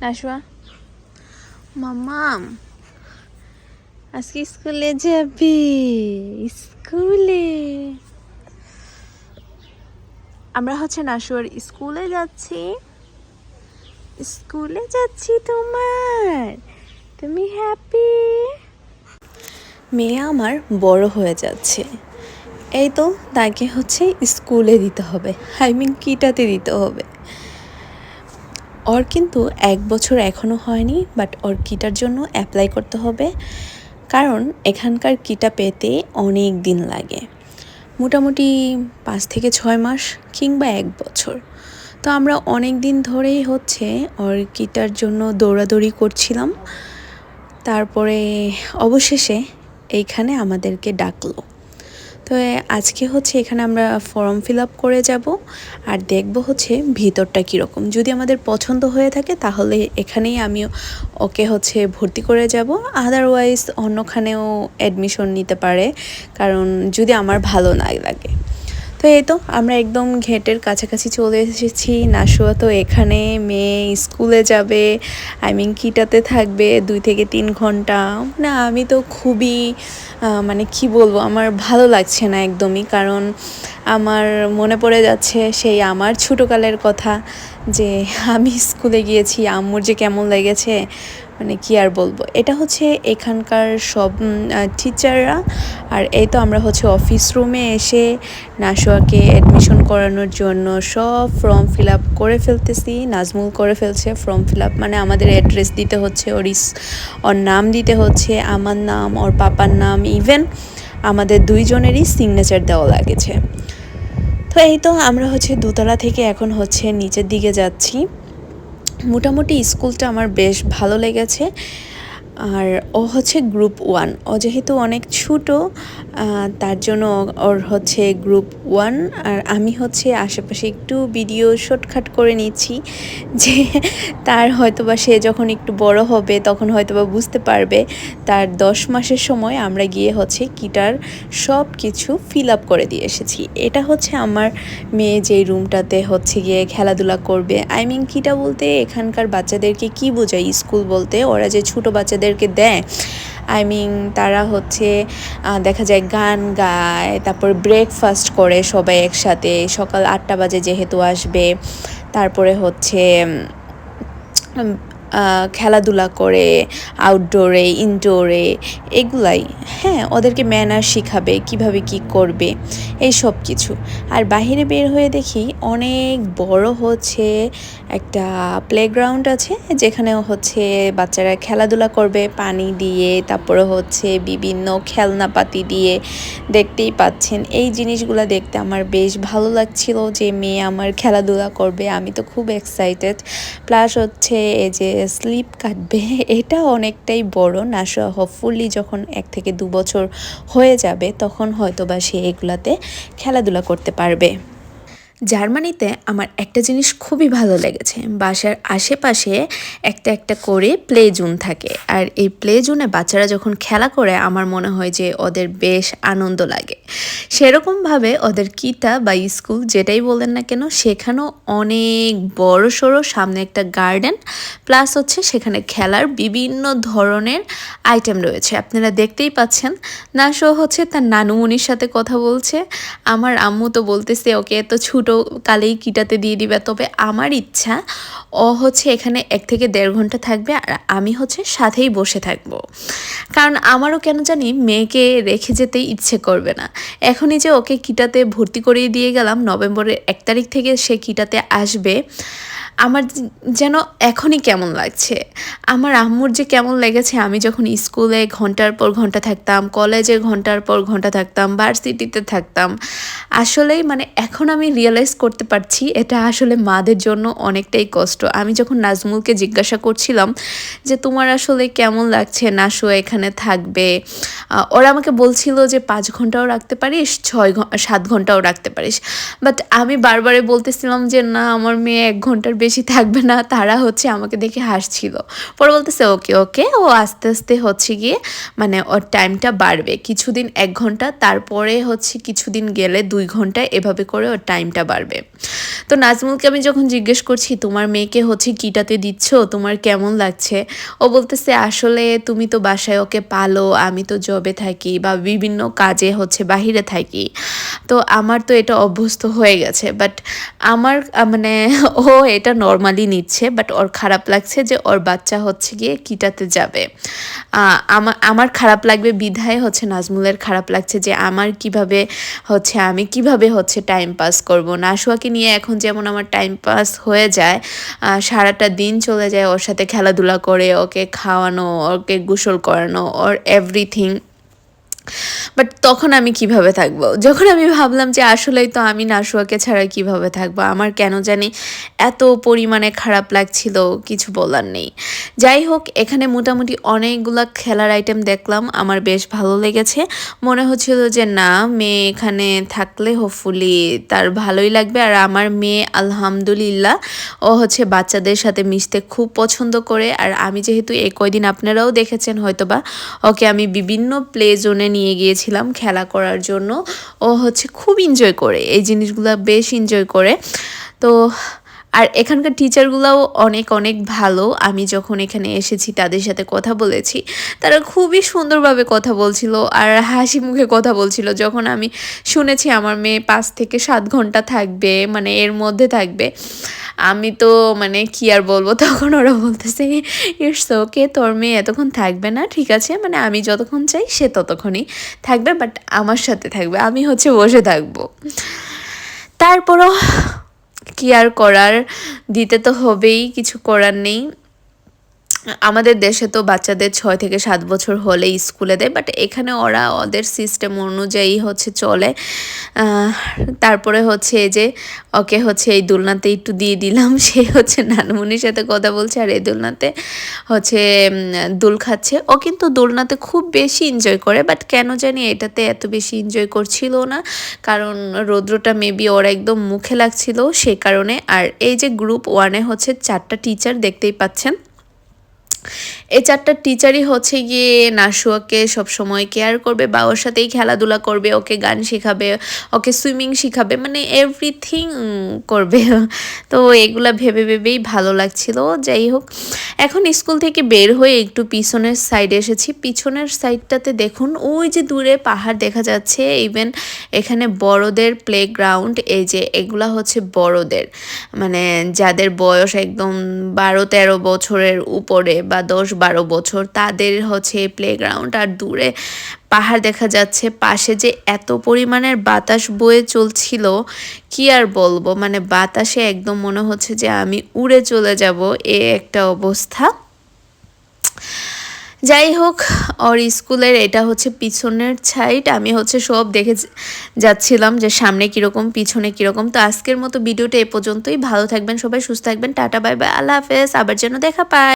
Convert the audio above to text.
নাশোয়া মাম্মাম আজকে স্কুলে যাবি? স্কুলে? আমরা হচ্ছে নাশুয়ার স্কুলে যাচ্ছি। স্কুলে যাচ্ছি তোমার। তুমি হ্যাপি মেয়ে আমার বড় হয়ে যাচ্ছে। এই তো তাকে হচ্ছে স্কুলে দিতে হবে। আই মিন কিটাতে দিতে হবে। ওর কিন্তু এক বছর এখনও হয়নি বাট ওর কিটার জন্য অ্যাপ্লাই করতে হবে। কারণ এখানকার কিটা পেতে অনেক দিন লাগে। মোটামুটি পাঁচ থেকে ছয় মাস কিংবা এক বছর। তো আমরা অনেক দিন ধরেই হচ্ছে ওর কিটার জন্য দৌড়াদৌড়ি করছিলাম। তারপরে অবশেষে এইখানে আমাদেরকে ডাকলো। তো আজকে হচ্ছে এখানে আমরা ফর্ম ফিল আপ করে যাব আর দেখব হচ্ছে ভিতরটা কীরকম। যদি আমাদের পছন্দ হয়ে থাকে তাহলে এখানেই আমি ওকে হচ্ছে ভর্তি করে যাব। আদারওয়াইজ অন্যখানেও অ্যাডমিশন নিতে পারে, কারণ যদি আমার ভালো না লাগে। তো এই তো, আমরা একদম ঘেটের কাছাকাছি চলে এসেছি। নাশুয়া তো এখানে, মেয়ে স্কুলে যাবে আই মিন কিটাতে থাকবে, দুই থেকে তিন ঘণ্টা। না, আমি তো খুবই মানে কি বলব, আমার ভালো লাগছে না একদমই, কারণ আমার মনে পড়ে যাচ্ছে সেই আমার ছোটোকালের কথা, যে আমি স্কুলে গিয়েছি, আম্মুর যে কেমন লেগেছে মানে কি আর বলব? এটা হচ্ছে এখানকার সব টিচাররা আর এই তো আমরা হচ্ছে অফিস রুমে এসে নাশোয়াকে অ্যাডমিশন করানোর জন্য সব ফর্ম ফিল আপ করে ফেলতেছি। নাজমুল করে ফেলছে ফর্ম ফিল আপ মানে আমাদের অ্যাড্রেস দিতে হচ্ছে, ওর ইস, ওর নাম দিতে হচ্ছে, আমার নাম, ওর পাপার নাম ইভেন আমাদের দুইজনেরই সিগনেচার দেওয়া লাগেছে। তো এই তো আমরা হচ্ছে দোতলা থেকে এখন হচ্ছে নিচের দিকে যাচ্ছি। মোটামুটি স্কুলটা আমার বেশ ভালো লেগেছে। আর ও হচ্ছে গ্রুপ ওয়ান। ও যেহেতু অনেক ছোটো তার জন্য ওর হচ্ছে গ্রুপ ওয়ান। আর আমি হচ্ছে আশেপাশে একটু ভিডিও শর্টকাট করে নিচ্ছি যে তার হয়তোবা সে যখন একটু বড় হবে তখন হয়তোবা বুঝতে পারবে তার দশ মাসের সময় আমরা গিয়ে হচ্ছে কিটার সব কিছু ফিল আপ করে দিয়ে এসেছি। এটা হচ্ছে আমার মেয়ে যেই রুমটাতে হচ্ছে গিয়ে খেলাধুলা করবে। আই মিন কিটা বলতে এখানকার বাচ্চাদেরকে কি বোঝায়? স্কুল বলতে ওরা যে ছোটো বাচ্চাদেরকে দেয়। আই মিন তারা হচ্ছে দেখা যায় গান গায়, তারপর ব্রেকফাস্ট করে সবাই একসাথে, সকাল আটটা বাজে যেহেতু আসবে, তারপরে হচ্ছে খেলাধুলা করে আউটডোরে ইনডোরে এগুলাই। হ্যাঁ ওদেরকে ম্যানার শিখাবে, কীভাবে কি করবে এই সব কিছু। আর বাইরে বের হয়ে দেখি অনেক বড় হচ্ছে একটা প্লেগ্রাউন্ড আছে, যেখানে হচ্ছে বাচ্চারা খেলাধুলা করবে পানি দিয়ে, তারপরে হচ্ছে বিভিন্ন খেলনাপাতি দিয়ে দেখতেই পাচ্ছেন। এই জিনিসগুলো দেখতে আমার বেশ ভালো লাগছিল যে মেয়ে আমার খেলাধুলা করবে, আমি তো খুব এক্সাইটেড প্লাস হচ্ছে এই যে স্লিপ কাটবে, এটা অনেকটাই বড় নাসা হোপফুলি যখন এক থেকে দু বছর হয়ে যাবে, তখন হয়তো বা সে এগুলাতে খেলাধুলা করতে পারবে। জার্মানিতে আমার একটা জিনিস খুবই ভালো লেগেছে। বাসার আশেপাশে একটা একটা করে প্লে জোন থাকে। আর এই প্লে জোনে বাচ্চারা যখন খেলা করে, আমার মনে হয় যে ওদের বেশ আনন্দ লাগে। সেরকমভাবে ওদের কিতা বা স্কুল যেটাই বলেন না কেন, সেখানেও অনেক বড় সড়ো সামনে একটা গার্ডেন, প্লাস হচ্ছে সেখানে খেলার বিভিন্ন ধরনের আইটেম রয়েছে। আপনারা দেখতেই পাচ্ছেন। নাশো হচ্ছে তার নানুমনির সাথে কথা বলছে। আমার আম্মু তো বলতেছে, ওকে, এত ছোটো কালেই কিটাতে দিয়ে দিবে। তবে আমার ইচ্ছা ও হচ্ছে এখানে এক থেকে দেড় ঘণ্টা থাকবে আর আমি হচ্ছে সাথেই বসে থাকব। কারণ আমারও কেন জানি মেয়েকে রেখে যেতে ইচ্ছে করবে না। এখনই যে ওকে কিটাতে ভর্তি করিয়ে দিয়ে গেলাম, নভেম্বরের এক তারিখ থেকে সে কিটাতে আসবে। আমার যেন এখনই কেমন লাগছে। আমার আম্মুর যে কেমন লেগেছে, আমি যখন স্কুলে ঘণ্টার পর ঘণ্টা থাকতাম, কলেজে ঘণ্টার পর ঘণ্টা থাকতাম, ভার্সিটিতে থাকতাম, আসলেই মানে এখন আমি রিয়েলাইজ করতে পারছি, এটা আসলে মাদের জন্য অনেকটাই কষ্ট। আমি যখন নাজমুলকে জিজ্ঞাসা করছিলাম যে, তোমার আসলে কেমন লাগছে? নাসো এখানে থাকবে। ওরা আমাকে বলছিল যে, পাঁচ ঘন্টাও রাখতে পারিস, ছয় সাত ঘন্টাও রাখতে পারিস। বাট আমি বারবারে বলতেছিলাম যে, না, আমার মেয়ে এক ঘণ্টার বেশি থাকবে না, তারা হচ্ছে আমাকে দেখে হাসছিল। পরে বলতেছে, ওকে ওকে। ও আস্তে আস্তে হচ্ছে গিয়ে মানে ওর টাইমটা বাড়বে। কিছুদিন এক ঘণ্টা, তারপরে হচ্ছে কিছুদিন গেলে দুই ঘণ্টা এভাবে করে ওর টাইমটা বাড়বে। তো নাজমুলকে আমি যখন জিজ্ঞেস করছি, তোমার মেয়েকে হচ্ছে কিটাতে দিচ্ছ? তোমার কেমন লাগছে? ও বলতেছে, আসলে তুমি তো বাসায় ওকে পালো, আমি তো জবে থাকি বা বিভিন্ন কাজে হচ্ছে বাহিরে থাকি। তো আমার তো এটা অভ্যস্ত হয়ে গেছে বাট আমার মানে ও এটা নর্মালি নিচ্ছে বাট ওর খারাপ লাগছে যে ওর বাচ্চা হচ্ছে গিয়ে কিটাতে যাবে। আমার আমার খারাপ লাগবে বিধায় হচ্ছে নাজমুলের খারাপ লাগছে যে, আমার কীভাবে হচ্ছে, আমি কীভাবে হচ্ছে টাইম পাস করব? নাশুয়াকে নিয়ে এখন যেমন আমার টাইম পাস হয়ে যায় সারাটা দিন চলে যায় ওর সাথে খেলাধুলা করে, ওকে খাওয়ানো, ওকে গোসল করানো ওর এভরিথিং বাট তখন আমি কীভাবে থাকব? যখন আমি ভাবলাম যে আসলেই তো আমি নাশুয়াকে ছাড়া কীভাবে থাকব? আমার কেন জানি এত পরিমাণে খারাপ লাগছিল, কিছু বলার নেই। যাই হোক, এখানে মোটামুটি অনেকগুলা খেলার আইটেম দেখলাম, আমার বেশ ভালো লেগেছে। মনে হচ্ছিল যে না, মেয়ে এখানে থাকলে হোপফুলি তার ভালোই লাগবে। আর আমার মেয়ে, আলহামদুলিল্লাহ, ও হচ্ছে বাচ্চাদের সাথে মিশতে খুব পছন্দ করে। আর আমি যেহেতু এই কয়দিন আপনারাও দেখেছেন হয়তোবা, ওকে আমি বিভিন্ন প্লে জোনে নিয়ে গিয়েছিলাম খেলা করার জন্য। ও হচ্ছে খুব এনজয় করে। এই জিনিসগুলো বেশ এনজয় করে। তো আর এখানকার টিচারগুলোও অনেক অনেক ভালো। আমি যখন এখানে এসেছি, তাদের সাথে কথা বলেছি, তারা খুবই সুন্দরভাবে কথা বলছিল আর হাসি মুখে কথা বলছিল। যখন আমি শুনেছি আমার মেয়ে পাঁচ থেকে সাত ঘণ্টা থাকবে মানে এর মধ্যে থাকবে, আমি তো মানে কি আর বলব? তখন ওরা বলতেছে ইটস ওকে তোর মেয়ে এতক্ষণ থাকবে না, ঠিক আছে? মানে আমি যতক্ষণ চাই, সে ততক্ষণই থাকবে বাট আমার সাথে থাকবে, আমি হচ্ছে বসে থাকব। তারপরও কি আর করার দিতে তো হবেই কিছু করার নেই। আমাদের দেশে তো বাচ্চাদের ছয় থেকে সাত বছর হলে স্কুলে দেয় বাট এখানে ওরা ওদের সিস্টেম অনুযায়ী হচ্ছে চলে। তারপরে হচ্ছে যে, ওকে হচ্ছে এই দোলনাতে একটু দিয়ে দিলাম, সে হচ্ছে নানমুনির সাথে কথা বলছে আর এই দোলনাতে হচ্ছে দোল খাচ্ছে। ও কিন্তু দোলনাতে খুব বেশি এনজয় করে বাট কেন জানি এটাতে এত বেশি এনজয় করছিল না, কারণ রৌদ্রটা মেবি ওর একদম মুখে লাগছিল সে কারণে। আর এই যে গ্রুপ ওয়ানে হচ্ছে চারটা টিচার দেখতেই পাচ্ছেন। এই চারটা টিচারই হচ্ছে গিয়ে নাশুয়াকে সবসময় কেয়ার করবে বা ওর সাথেই খেলাধুলা করবে, ওকে গান শেখাবে, ওকে সুইমিং শেখাবে মানে এভরিথিং করবে। তো এগুলা ভেবে ভেবেই ভালো লাগছিল, যাই হোক। এখন স্কুল থেকে বের হয়ে একটু পিছনের সাইডে এসেছি। পিছনের সাইডটাতে দেখুন, ওই যে দূরে পাহাড় দেখা যাচ্ছে ইভেন এখানে বড়দের প্লেগ্রাউন্ড এই যে এগুলা হচ্ছে বড়দের। মানে যাদের বয়স একদম বারো তেরো বছরের উপরে বা দশ বারো বছর, তাদের হচ্ছে প্লেগ্রাউন্ড আর দূরে পাহাড় দেখা যাচ্ছে। পাশে যে এত পরিমাণের বাতাস বয়ে চলছিল, কি আর বলব? মানে বাতাসে একদম মনে হচ্ছে যে আমি উড়ে চলে যাব এ একটা অবস্থা। যাই হোক, ওর স্কুলের এটা হচ্ছে পিছনের সাইড আমি হচ্ছে সব দেখে যাচ্ছিলাম যে সামনে কীরকম, পিছনে কীরকম। তো আজকের মতো ভিডিওটা এ পর্যন্তই। ভালো থাকবেন সবাই, সুস্থ থাকবেন। Tata, bye bye. আল্লাহ হাফেজ। আবার যেন দেখা পায়